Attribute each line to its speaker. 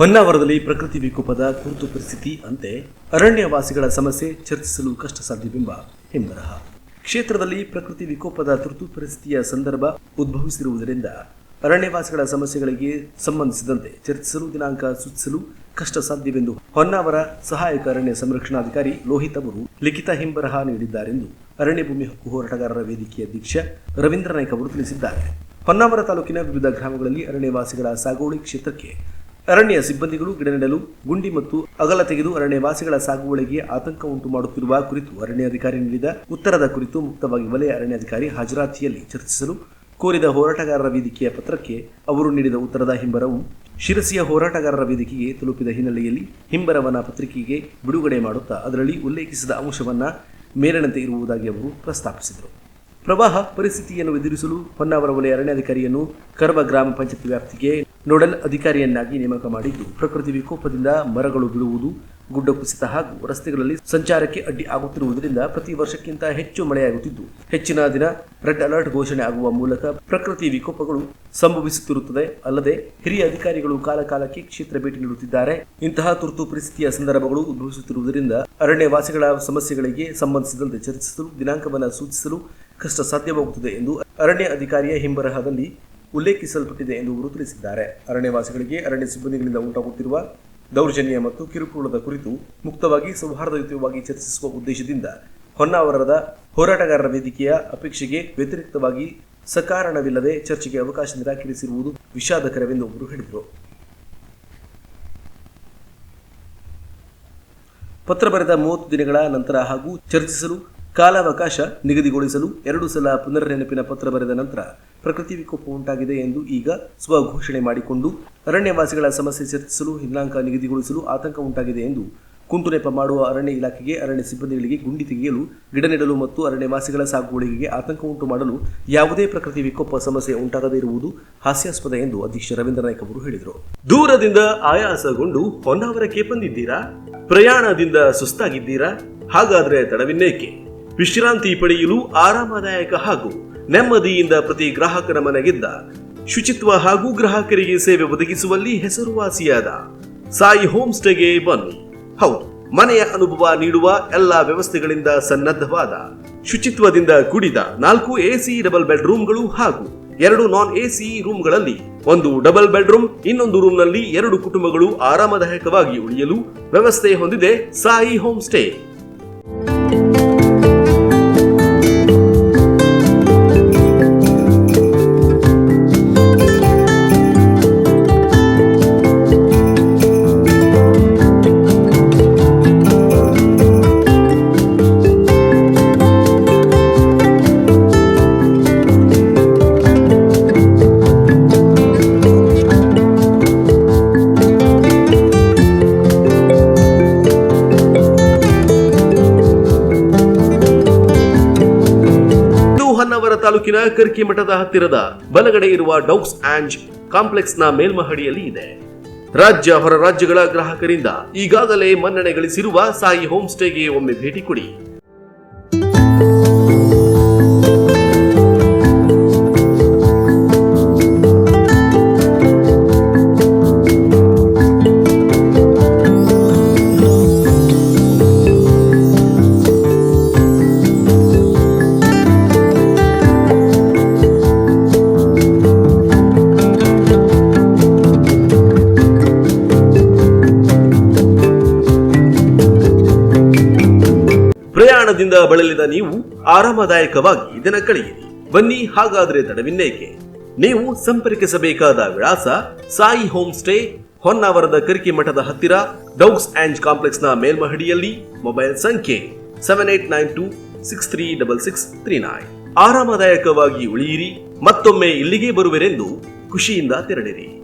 Speaker 1: ಹೊನ್ನಾವರದಲ್ಲಿ ಪ್ರಕೃತಿ ವಿಕೋಪದ ತುರ್ತು ಪರಿಸ್ಥಿತಿ ಅಂತೆ ಅರಣ್ಯವಾಸಿಗಳ ಸಮಸ್ಯೆ ಚರ್ಚಿಸಲು ಕಷ್ಟ ಸಾಧ್ಯವೆಂಬ ಹಿಂಬರಹ. ಕ್ಷೇತ್ರದಲ್ಲಿ ಪ್ರಕೃತಿ ವಿಕೋಪದ ತುರ್ತು ಪರಿಸ್ಥಿತಿಯ ಸಂದರ್ಭ ಉದ್ಭವಿಸಿರುವುದರಿಂದ ಅರಣ್ಯವಾಸಿಗಳ ಸಮಸ್ಯೆಗಳಿಗೆ ಸಂಬಂಧಿಸಿದಂತೆ ಚರ್ಚಿಸಲು ದಿನಾಂಕ ಸೂಚಿಸಲು ಕಷ್ಟ ಸಾಧ್ಯವೆಂದು ಹೊನ್ನಾವರ ಸಹಾಯಕ ಅರಣ್ಯ ಸಂರಕ್ಷಣಾಧಿಕಾರಿ ಲೋಹಿತ್ ಅವರು ಲಿಖಿತ ಹಿಂಬರಹ ನೀಡಿದ್ದಾರೆಂದು ಅರಣ್ಯ ಭೂಮಿ ಹಕ್ಕು ಹೋರಾಟಗಾರರ ವೇದಿಕೆಯ ಅಧ್ಯಕ್ಷ ರವೀಂದ್ರ ನಾಯ್ಕ ಅವರು ತಿಳಿಸಿದ್ದಾರೆ. ಹೊನ್ನಾವರ ತಾಲೂಕಿನ ವಿವಿಧ ಗ್ರಾಮಗಳಲ್ಲಿ ಅರಣ್ಯವಾಸಿಗಳ ಸಾಗುವಳಿ ಕ್ಷೇತ್ರಕ್ಕೆ ಅರಣ್ಯ ಸಿಬ್ಬಂದಿಗಳು ಗಿಡ ನೆಡಲು, ಗುಂಡಿ ಮತ್ತು ಅಗಲ ತೆಗೆದು ಅರಣ್ಯವಾಸಿಗಳ ಸಾಗುವಳಿಗೆ ಆತಂಕ ಉಂಟು ಮಾಡುತ್ತಿರುವ ಕುರಿತು ಅರಣ್ಯಾಧಿಕಾರಿ ನೀಡಿದ ಉತ್ತರದ ಕುರಿತು ಮುಕ್ತವಾಗಿ ವಲಯ ಅರಣ್ಯಾಧಿಕಾರಿ ಹಾಜರಾತಿಯಲ್ಲಿ ಚರ್ಚಿಸಲು ಕೋರಿದ ಹೋರಾಟಗಾರರ ವೇದಿಕೆಯ ಪತ್ರಕ್ಕೆ ಅವರು ನೀಡಿದ ಉತ್ತರದ ಹಿಂಬರವು, ಶಿರಸಿಯ ಹೋರಾಟಗಾರರ ವೇದಿಕೆಗೆ ತಲುಪಿದ ಹಿನ್ನೆಲೆಯಲ್ಲಿ ಹಿಂಬರವನ ಪತ್ರಿಕೆಗೆ ಬಿಡುಗಡೆ ಮಾಡುತ್ತಾ ಅದರಲ್ಲಿ ಉಲ್ಲೇಖಿಸಿದ ಅಂಶವನ್ನು ಮೇಲಿನಂತೆ ಇರುವುದಾಗಿ ಅವರು ಪ್ರಸ್ತಾಪಿಸಿದರು. ಪ್ರವಾಹ ಪರಿಸ್ಥಿತಿಯನ್ನು ಎದುರಿಸಲು ಹೊನ್ನಾವರ ವಲಯ ಅರಣ್ಯಾಧಿಕಾರಿಯನ್ನು ಕರಬ ಗ್ರಾಮ ಪಂಚಾಯತ್ ವ್ಯಾಪ್ತಿಗೆ ನೋಡಲ್ ಅಧಿಕಾರಿಯನ್ನಾಗಿ ನೇಮಕ ಮಾಡಿದ್ದು, ಪ್ರಕೃತಿ ವಿಕೋಪದಿಂದ ಮರಗಳು ಬಿಡುವುದು ಗುಡ್ಡ ಕುಸಿತ ಹಾಗೂ ರಸ್ತೆಗಳಲ್ಲಿ ಸಂಚಾರಕ್ಕೆ ಅಡ್ಡಿ ಆಗುತ್ತಿರುವುದರಿಂದ ಪ್ರತಿ ವರ್ಷಕ್ಕಿಂತ ಹೆಚ್ಚು ಮಳೆಯಾಗುತ್ತಿದ್ದು, ಹೆಚ್ಚಿನ ದಿನ ರೆಡ್ ಅಲರ್ಟ್ ಘೋಷಣೆ ಆಗುವ ಮೂಲಕ ಪ್ರಕೃತಿ ವಿಕೋಪಗಳು ಸಂಭವಿಸುತ್ತಿರುತ್ತದೆ. ಅಲ್ಲದೆ, ಹಿರಿಯ ಅಧಿಕಾರಿಗಳು ಕಾಲಕಾಲಕ್ಕೆ ಕ್ಷೇತ್ರ ಭೇಟಿ ನೀಡುತ್ತಿದ್ದಾರೆ. ಇಂತಹ ತುರ್ತು ಪರಿಸ್ಥಿತಿಯ ಸಂದರ್ಭಗಳು ಉದ್ಭವಿಸುತ್ತಿರುವುದರಿಂದ ಅರಣ್ಯವಾಸಿಗಳ ಸಮಸ್ಯೆಗಳಿಗೆ ಸಂಬಂಧಿಸಿದಂತೆ ಚರ್ಚಿಸಲು, ದಿನಾಂಕವನ್ನು ಸೂಚಿಸಲು ಕಷ್ಟ ಸಾಧ್ಯವಾಗುತ್ತದೆ ಎಂದು ಅರಣ್ಯ ಅಧಿಕಾರಿಯ ಹಿಂಬರಹದಲ್ಲಿ ಉಲ್ಲೇಖಿಸಲ್ಪಟ್ಟಿದೆ ಎಂದು ಅವರು ತಿಳಿಸಿದ್ದಾರೆ ಅರಣ್ಯವಾಸಿಗಳಿಗೆ ಅರಣ್ಯ ಸಿಬ್ಬಂದಿಗಳಿಂದ ಉಂಟಾಗುತ್ತಿರುವ ದೌರ್ಜನ್ಯ ಮತ್ತು ಕಿರುಕುಳದ ಕುರಿತು ಮುಕ್ತವಾಗಿ ಸೌಹಾರ್ದಯುತವಾಗಿ ಚರ್ಚಿಸುವ ಉದ್ದೇಶದಿಂದ ಹೊನ್ನಾವರದ ಹೋರಾಟಗಾರರ ವೇದಿಕೆಯ ಅಪೇಕ್ಷೆಗೆ ವ್ಯತಿರಿಕ್ತವಾಗಿ ಸಕಾರಣವಿಲ್ಲದೆ ಚರ್ಚೆಗೆ ಅವಕಾಶ ನಿರಾಕರಿಸಿರುವುದು ವಿಷಾದಕರವೆಂದು ಅವರು ಹೇಳಿದರು. ಪತ್ರ ಬರೆದ ಮೂವತ್ತು ದಿನಗಳ ನಂತರ ಹಾಗೂ ಚರ್ಚಿಸಲು ಕಾಲಾವಕಾಶ ನಿಗದಿಗೊಳಿಸಲು ಎರಡು ಸಲ ಪುನರ್ನೆನಪಿನ ಪತ್ರ ಬರೆದ ನಂತರ ಪ್ರಕೃತಿ ವಿಕೋಪ ಉಂಟಾಗಿದೆ ಎಂದು ಈಗ ಸ್ವಘೋಷಣೆ ಮಾಡಿಕೊಂಡು ಅರಣ್ಯವಾಸಿಗಳ ಸಮಸ್ಯೆ ಚರ್ಚಿಸಲು ದಿನಾಂಕ ನಿಗದಿಗೊಳಿಸಲು ಆತಂಕ ಉಂಟಾಗಿದೆ ಎಂದು ಕುಂಟುನೆಪ ಮಾಡುವ ಅರಣ್ಯ ಇಲಾಖೆಗೆ, ಅರಣ್ಯ ಸಿಬ್ಬಂದಿಗಳಿಗೆ ಗುಂಡಿ ತೆಗೆಯಲು, ಗಿಡ ನೆಡಲು ಮತ್ತು ಅರಣ್ಯವಾಸಿಗಳ ಸಾಗುವಳಿಗೆ ಆತಂಕ ಉಂಟು ಮಾಡಲು ಯಾವುದೇ ಪ್ರಕೃತಿ ವಿಕೋಪ ಸಮಸ್ಯೆ ಉಂಟಾಗದೇ ಇರುವುದು ಹಾಸ್ಯಾಸ್ಪದ ಎಂದು ಅಧ್ಯಕ್ಷ ರವೀಂದ್ರ ನಾಯ್ಕ ಅವರು ಹೇಳಿದರು. ದೂರದಿಂದ ಆಯಾಸಗೊಂಡು ಹೊನ್ನಾವರಕ್ಕೆ ಬಂದಿದ್ದೀರಾ? ಪ್ರಯಾಣದಿಂದ ಸುಸ್ತಾಗಿದ್ದೀರಾ? ಹಾಗಾದ್ರೆ ತಡವಿನ್ನೇಕೆ? ವಿಶ್ರಾಂತಿ ಪಡೆಯಲು ಆರಾಮದಾಯಕ ಹಾಗೂ ನೆಮ್ಮದಿಯಿಂದ ಪ್ರತಿ ಗ್ರಾಹಕರ ಮನೆಗಿದ್ದ, ಶುಚಿತ್ವ ಹಾಗೂ ಗ್ರಾಹಕರಿಗೆ ಸೇವೆ ಒದಗಿಸುವಲ್ಲಿ ಹೆಸರುವಾಸಿಯಾದ ಸಾಯಿ ಹೋಮ್ ಸ್ಟೇಗೆ ಬನ್ನಿ ಹೌದು, ಮನೆಯ ಅನುಭವ ನೀಡುವ ಎಲ್ಲಾ ವ್ಯವಸ್ಥೆಗಳಿಂದ ಸನ್ನದ್ಧವಾದ, ಶುಚಿತ್ವದಿಂದ ಕೂಡಿದ ನಾಲ್ಕು ಎಸಿ ಡಬಲ್ ಬೆಡ್ರೂಮ್ಗಳು ಹಾಗೂ ಎರಡು ನಾನ್ ಎಸಿ ರೂಮ್ಗಳಲ್ಲಿ ಒಂದು ಡಬಲ್ ಬೆಡ್ರೂಮ್, ಇನ್ನೊಂದು ರೂಮ್ನಲ್ಲಿ ಎರಡು ಕುಟುಂಬಗಳು ಆರಾಮದಾಯಕವಾಗಿ ಉಳಿಯಲು ವ್ಯವಸ್ಥೆ ಹೊಂದಿದೆ ಸಾಯಿ ಹೋಮ್ ಸ್ಟೇ ತಾಲೂಕಿನ ಕರ್ಕಿ ಮಠದ ಹತ್ತಿರದ ಬಲಗಡೆ ಇರುವ ಡೌಕ್ಸ್ ಆಂಜ್ನ ಮೇಲ್ಮಹಡಿಯಲ್ಲಿ ಇದೆ. ರಾಜ್ಯ ಹೊರ ರಾಜ್ಯಗಳ ಗ್ರಾಹಕರಿಂದ ಈಗಾಗಲೇ ಮನ್ನಣೆ ಗಳಿಸಿರುವ ಸಾಯಿ ಹೋಮ್ ಸ್ಟೇಗೆ ಒಮ್ಮೆ ಭೇಟಿ ಕೊಡಿ. ಪ್ರಯಾಣದಿಂದ ಬಳಲಿದ ನೀವು ಆರಾಮದಾಯಕವಾಗಿ ದಿನ ಕಳೆಯಿರಿ. ಬನ್ನಿ ಹಾಗಾದ್ರೆ ತಡವಿನ್ನೇಕೆ. ನೀವು ಸಂಪರ್ಕಿಸಬೇಕಾದ ವಿಳಾಸ ಸಾಯಿ ಹೋಮ್ ಸ್ಟೇ, ಹೊನ್ನಾವರದ ಕರಿಕೆ ಮಠದ ಹತ್ತಿರ, ಡೌಗ್ಸ್ ಆಂಡ್ ಕಾಂಪ್ಲೆಕ್ಸ್ನ ಮೇಲ್ಮಹಡಿಯಲ್ಲಿ ಮೊಬೈಲ್ ಸಂಖ್ಯೆ seven eight nine two six three double six three nine ಆರಾಮದಾಯಕವಾಗಿ ಉಳಿಯಿರಿ, ಮತ್ತೊಮ್ಮೆ ಇಲ್ಲಿಗೆ ಬರುವರೆಂದು ಖುಷಿಯಿಂದ ತೆರಳಿರಿ.